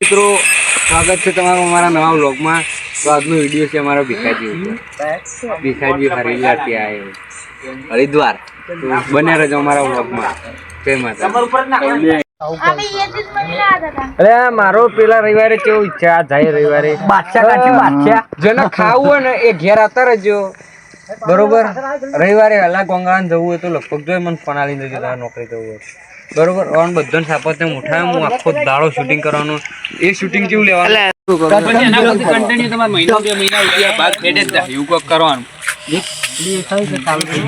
મિત્રો સ્વાગત છે તમારું અમારા નવા વ્લોગમાં. તો આજનો વીડિયો છે અમારો ભીખાજી ભીખાજી હરિલા ત્યાં આવ્યો હરિદ્વાર. બને રહેજો અમારા વ્લોગમાં. જય અરે મારો પેલા રવિવારે કેવું ઈચ્છા થાય રવિવારે. બાદશાહ જેને ખાવું હોય ને એ ઘેર આવતા રહેજો. બરોબર? રવિવારે વહેલા ગોંગાણ જવું હોય તો લગભગ જોઈએ મને ફોન આલી દેજો નોકરી જવું હોય બરોબર? ઓન બધાને સાપત ઉઠાય હું આખો દાડો શૂટિંગ કરવાનું. એ શૂટિંગ કેવું લેવાનું?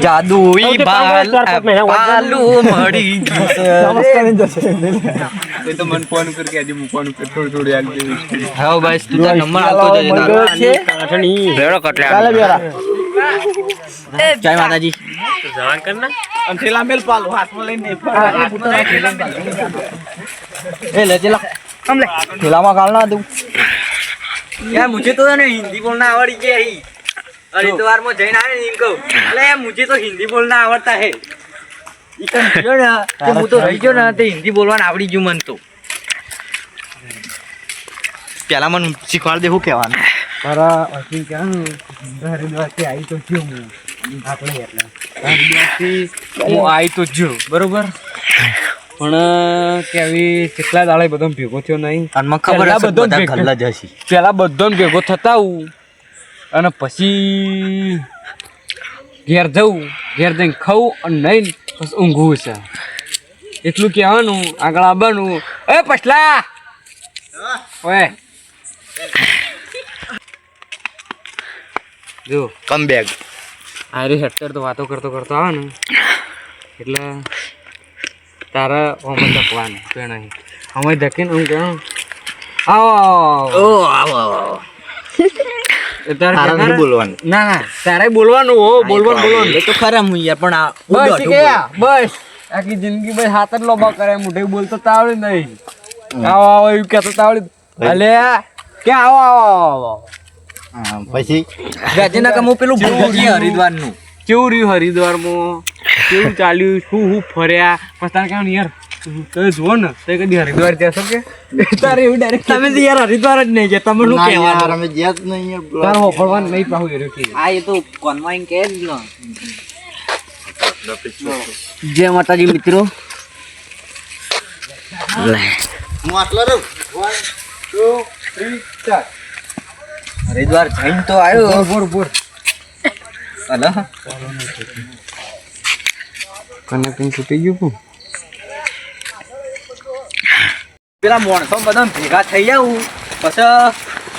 જાદુઈ બાલ પાલું મળી એ તો મને ફોન કર આજે આજે મૂકવાનું કર થોડું થોડું યાદ હા ભાઈ તું નંબર આપતો જજે તારો. કટલે જય માતાજી. જવાન કરના અને થેલા મેલ પાલો હાથમાં લઈને એ લે થેલા આમ લે. થેલામાં ગાલ ના દઉં. યાર મુજે તો ને હિન્દી બોલના આવડી ગઈ હરિદ્વારમાં જઈને આવે ને એમ એટલે મુજે તો હિન્દી બોલના આવડતા હે. તો રહી ગયો ને તે હિન્દી બોલવાનું આવડી ગયું મન તો. પેલા મન શીખવાડ દે શું કહેવાનું. તારા અસીમ ક્યાં હરિદ્વારથી આવી તો થયો હું. આપણે એટલે. હરિદ્વારથી હું આવી તો જો બરોબર? પણ કે આવી કેટલા દાડે બધો ભેગો થયો નહીં? અને ખબર બધો બધા ભેગો- ખલ્લા જ પેલા બધો ભેગો થતા હું. અને પછી ઘેર જવું ઘેર જઈને ખાવું અને નહીં પછી ઊંઘવું છે. એટલું કહેવાનું આગળ આવવાનું એ પછલા ઓય જો. કમ બેગ આ રે હેડતર તો વાતો કરતો કરતો આવે ને એટલે તારા અમે ધકવાનું કે નહીં. અમે ધકીને હું કહું આવો ઓ આવો. આવો તારે? બોલવાનું. ના ના તારે બોલવાનું હો બોલવાનું બોલવાનું એ તો ખરા હું યાર પણ આ બસ કે બસ. આખી જિંદગી બસ હાથ જ લોબા કરે મોઢે બોલતો તાવડે નહીં. આવો આવો એવું કહેતો તાવડે અલે કે આવો આવો આવો. પછી? ગાજીના કામ પેલું હરિદ્વારનું કેવું રહ્યું હરિદ્વારમાં કેવું ચાલ્યું? શું શું ફર્યા? પછી તારે કહેવાનું યાર તમે જુઓ ને તો કદી હરિદ્વાર ત્યાં કે? તારે એવું ડાયરેક્ટ તમે તો યાર હરિદ્વાર જ નહીં ગયા તમે શું યાર, અમે જ્યાં જ નહીં યાર તારે હોફળવાનું નહીં પાહું કે? આ એ તો કોનમાં કે જ ન. જય માતાજી મિત્રો. હું આટલો રહું? હરિદ્વાર જઈને તો આવ્યો બોર બોર હલો. કનેક્ટિંગ તૂટી ગયું કું પેલા માણસો બધા ભેગા થઈ જાઉં પછી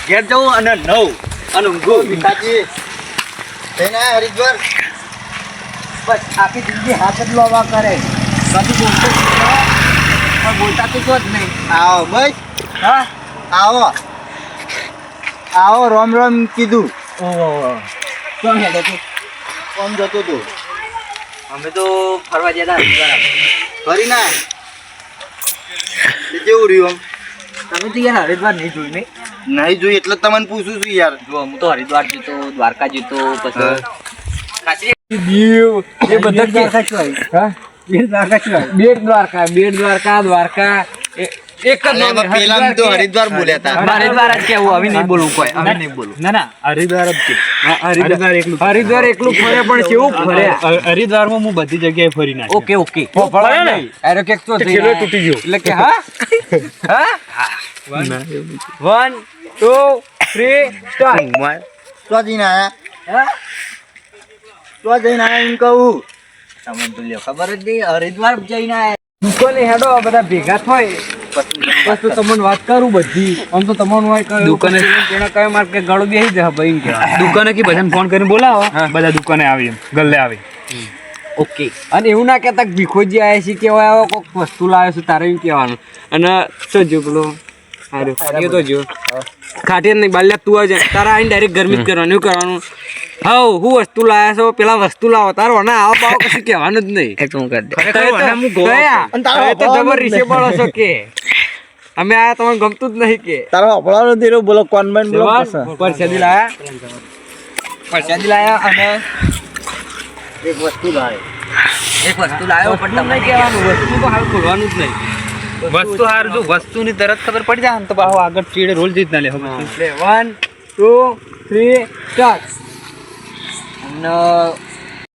ઘેર જવું અને નવ અને ઊંઘું. પિતાજી. થઈને હરિદ્વાર. બસ આખી જિંદગી હાથ જ લોવા કરે. બધું બોલતો બોલતા તો જ નહીં. આવો ભાઈ. હા? આવો. આવો રોમ રોમ કીધું. ઓહો કોણ હેડે તું? કોણ જતો તું અમે તો ફરવા જતા હતા ફરી ના. કેવું રહ્યું તમે તો યાર હરિદ્વાર નહીં જોયું નહીં? નહીં જોયું એટલે તમને પૂછું છું યાર. જો હું તો હરિદ્વાર જતો દ્વારકા જતો પછી દીવ એ બધા કે હા? બેટ દ્વારકા બેટ દ્વારકા બેટ દ્વારકા. એક જ નામ પેલા તો હરિદ્વાર બોલ્યા હતા હરિદ્વાર જ કેવું હવે નહીં બોલવું કોઈ હવે નહીં બોલવું. ના ના હરિદ્વાર જ છે હરિદ્વાર. હરિદ્વાર એકલું હરિદ્વાર એકલું ફરે પણ કેવું ફર્યા હરિદ્વારમાં હું બધી જગ્યાએ ફરી ના ઓકે ઓકે. અરે કેક તો તૂટી ગયો. એટલે કે હા? હા? વન ટુ થ્રી સ્ટાર્ટ તો જઈને આયા. તો જઈને આયા એમ કહું. તમને તો ખબર જ નહીં હરિદ્વાર જઈને આયા. હેડો બધા ભેગા થાય. બસ તો તમને વાત કરું બધી. આમ તો તમારું હોય કે દુકાને- પેલા કયો માર કે ગળો બેસી જાય ભાઈ કે દુકાને કે બધાને ફોન કરીને બોલાવો. બધા દુકાને આવી એમ ગલ્લે આવી. ઓકે. અને એવું ના કહેતા ભીખોજી આવ્યા છે કે હવે આવો કોઈક વસ્તુ લાવે છે તારે એમ કહેવાનું. અને શું જો પેલો હારું. એ તો જો ખાટી નહીં બાલ્યા તું આવજે. તારા આવીને ડાયરેક્ટ ગરમી જ કરવાનું એવું કરવાનું. હાઉ હું વસ્તુ લાવ્યા છો? પેલા વસ્તુ લાવો. તારો ના આવો પાવો કશું કહેવાનું જ નહીં. એ તું કરી દે. કયા? તો જબર રીસે પડો છો કે. અમે આ તમને ગમતું જ નહીં કે. તારો અપડાનો દેરો બોલો કોન્વેન્ટ જવાન પરસેદી લાયા. પરસેદી લાયા અને એક વસ્તુ લાયો. એક વસ્તુ લાયો પણ તમને કહેવાનું વસ્તુ તો હાલ ખોલવાનું જ નહીં. વસ્તુ હાર જો વસ્તુની તરત ખબર પડી જાય ને તો પાછો આગળ ચીડે રોલ જીત ના લે હવે એટલે વન ટુ થ્રી સ્ટાર્ટ અને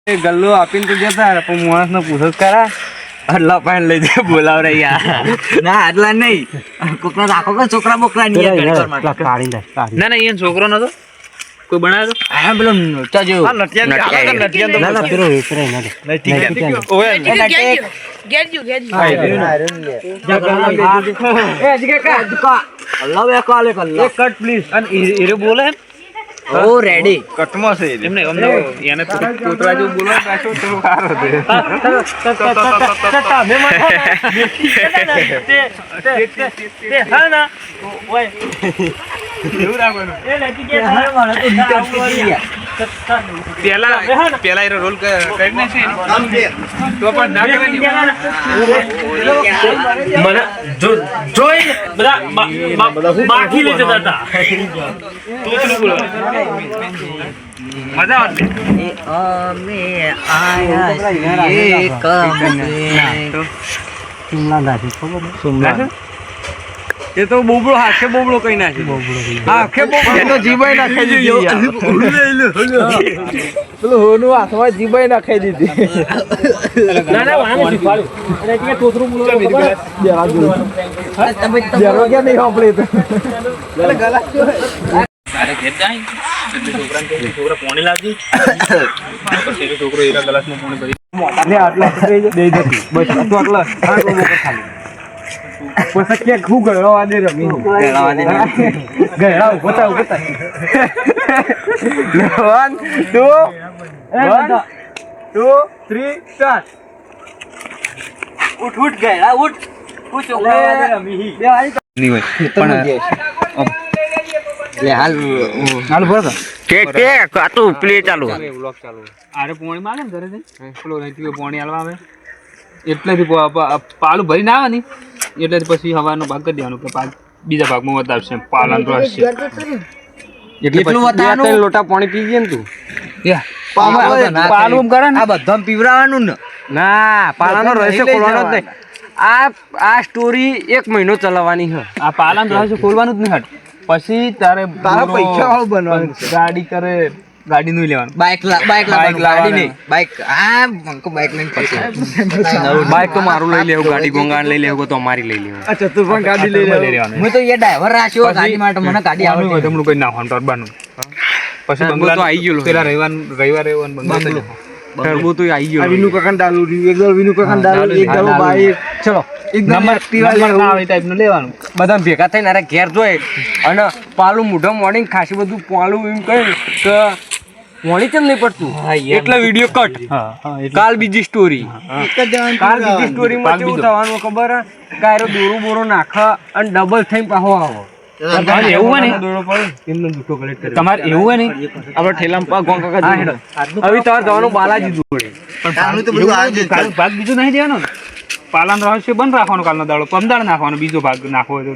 એ ગલ્લો આપીને તો જતા પણ માણસને પૂછો કરા આટલા પાણી લઈ જાય બોલાવ રે યાર. ના આટલા નહીં. કોકના રાખો કે છોકરા બોકરા નહીં ના ના એ છોકરો નતો. કોઈ બનાવ્યો હા આ પેલો નોચા જેવો. ના ના પેલો ઓય Get you, get you. Get you, get you. એ હજી કાકા અલ્લાહ બે કાલે કલ્લા. કટ પ્લીઝ અને એ- એ બોલે? ઓ રેડી કટમાં છે એમને અમને એને થોડું કોતરા જેવું બોલવા પાછો થોડું સારું પેલા પેલા એનો રોલ કરી નાખશે તો પણ ના કરે મને જો જોઈ બધા બા- બા- બાકી લઈ જતા હતા. મજા આવશે. અમે આયા છીએ કમરે. એ તો બોબળો હાથે બોબળો કઈ નાખે. હાથે બોબળો તો જીવાય નાખી દીધી. પેલું હોનું હાથમાં જીવાય નાખી દીધી. ના ના વાંધો નહીં, અને એટલે તોતરું બોલવાનું ખબર હે? જરો કે નહીં સાંભળી તો. તારે ઘેર જાય? છોકરાને છોકરા પોણી લાવજે પછી એ છોકરો એના ગ્લાસમાં પોણી ભરી. ને આટલા બસ આટલા આટલો મોટો ખાલી. પછી કે ખૂબ ગળવા દે રમી ગળવા દે રમી. ગળા ઊભો થા ઊભો થા one two one two three start ઉઠ ઉઠ ગયડા ઉઠ. ઉઠ છોકરા નહીં હોય પણ લે હાલ હાલ બોલો કે કે કાતું પ્લે ચાલુ. બ્લોક ચાલુ. આરે પોણી ને ઘરે જઈ પેલો હોય પોણી હાલવા આવે. એટલેથી પાલું ભરીને આવે ને એટલેથી પછી હવાનો ભાગ કરી દેવાનો કે પાક બીજા ભાગમાં વધારશે પાલન રસ એટલે લોટા પાણી પી ગયા ને તું. પાલું પાલું કરે ને. આ બધા પીવરાવાનું ને. ના પાલાનો લઈ ખોલવાનો જ નહીં. આ આ સ્ટોરી એક મહિનો ચલાવવાની છે આ પાલન રહેશે ખોલવાનું જ નહીં હટ. પછી તારે તારા પૈસા બનવાનું ગાડી કરે ગાડી નું લેવાનું. બાઇક બાઇક બાઇક ગાડી નહીં. બાઇક આ મંકો બાઇક લઈને પછી. બાઈક તો મારું લઈ લેવું ગાડી ગોંગાણ લઈ લેવું તો મારી લઈ લેવું અચ્છા તું પણ ગાડી લઈ લેવાનું. હું તો એ ડ્રાઈવર રાખ્યો ગાડી માટે મને ગાડી આનું આવડતી વધમણું કરી નાખવાનું ટર્બાનું. પછી ટર્બો તો આઈ ગયેલું પેલા રવિવાર રવિવારે બંગલો ટર્બો તો આવી ગયો નંબર નંબર ના આવે એ ટાઈપનું લેવાનું. બધા ભેગા થઈને અરે ઘેર જોઈ. અને પાલું મોઢો મોર્નિંગ ખાસી બધું પાલું એમ કહ્યું કે મોડી કેમ નહીં પડતું? એટલે વીડિયો કટ કાલ બીજી સ્ટોરી કાલ બીજી સ્ટોરી માં કેવું થવાનું ખબર? કાયરો દોરો બોરો નાખ અને ડબલ થઈને પાછો આવો. તમારે એવું હોય ને? દોરો પડે. એમનો જૂઠો કલેક્ટ કર્યો. તમારે એવું હોય ને? આપણે ઠેલામાં ગોં કાકા હવે તમારે જવાનું બાલાજી જોડે. ભાગ બીજો નહીં દેવાનો ને. રહસ્ય બંધ રાખવાનો કાલનો દાડો. પમદાડ નાખવાનો બીજો ભાગ નાખવો હોય તો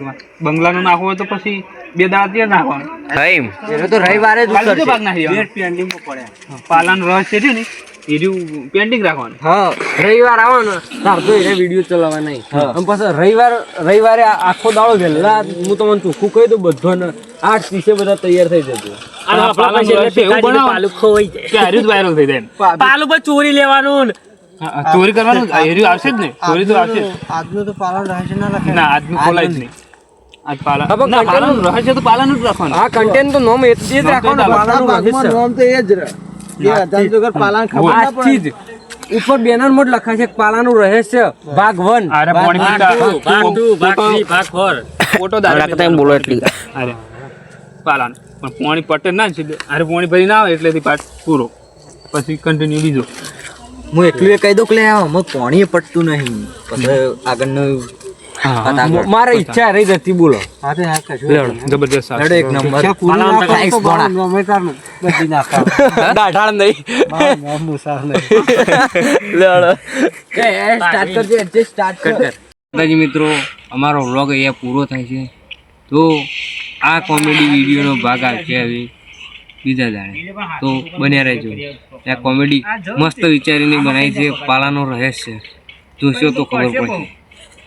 બંગલાનો નાખવો હોય તો પછી બે દાડા ત્યાં રહીમ. એટલે તો રવિવારે જ ઉતરશે. ભાગ નાખી દેવાનો. પાલન રહસ્ય રહ્યું ને એ રહ્યું રાખવાનું. હા રવિવાર આવે ને તાર એને વીડિયો ચલાવવા નહીં. અને પછી રવિવાર રવિવારે આખો દાડો વહેલા હું તમને ચોખ્ખું કહી દઉં બધાને આઠ ત્રીસે બધા તૈયાર થઈ જજો. પાસે ચોરી લેવાનું. ચોરી કરવાનું? આવશે જ ને ચોરી તો આવશે જ. ના આજનું ખોલાય જ નહીં. પાલન હા, પણ ના, content- પાલન રહસ્ય તો પાલન જ રાખવાનું. આ કન્ટેન્ટ તો નોમ એ જ રાખવાનું નામ તો પાલાનું રહસ્ય આજથી જ ઉપર બેનરમાં જ લખાશે પાલાનું રહસ્ય ભાગ વન. અરે પાણી ભાગ two, ભાગ two, ભાગ three, ભાગ four. ફોટો દાડે બોલો એટલી. અરે પાલન. પણ પોણી પટે ના છે. અરે પોણી ભરી ના આવે એટલેથી પાઠ પૂરો. પછી કન્ટિન્યુ બીજો. હું એકલું એ કહી દઉં કે લે અમે પોણી પટતું નહીં. પછી આગળનું. મારે ઈચ્છા રહી જતી બોલો. જબરદસ્ત એક નંબર. દાઢાળ નહીં. કરજો, મિત્રો અમારો વ્લોગ અહીંયા પૂરો થાય છે. તો આ કોમેડી વિડીયોનો ભાગ આવશે હવે. બીજા જાણે તો બન્યા રહેજો. આ કોમેડી મસ્ત વિચારીને બનાવી છે. પાલાનો રહેશ છે જોશો તો ખબર પડશે.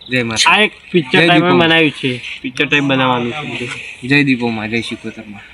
જય માતા આ એક પિક્ચર ટાઈપ બનાવ્યું છે. પિક્ચર ટાઈપ બનાવવાનું છે. જય દીપોમાં જય શિકોતરમાં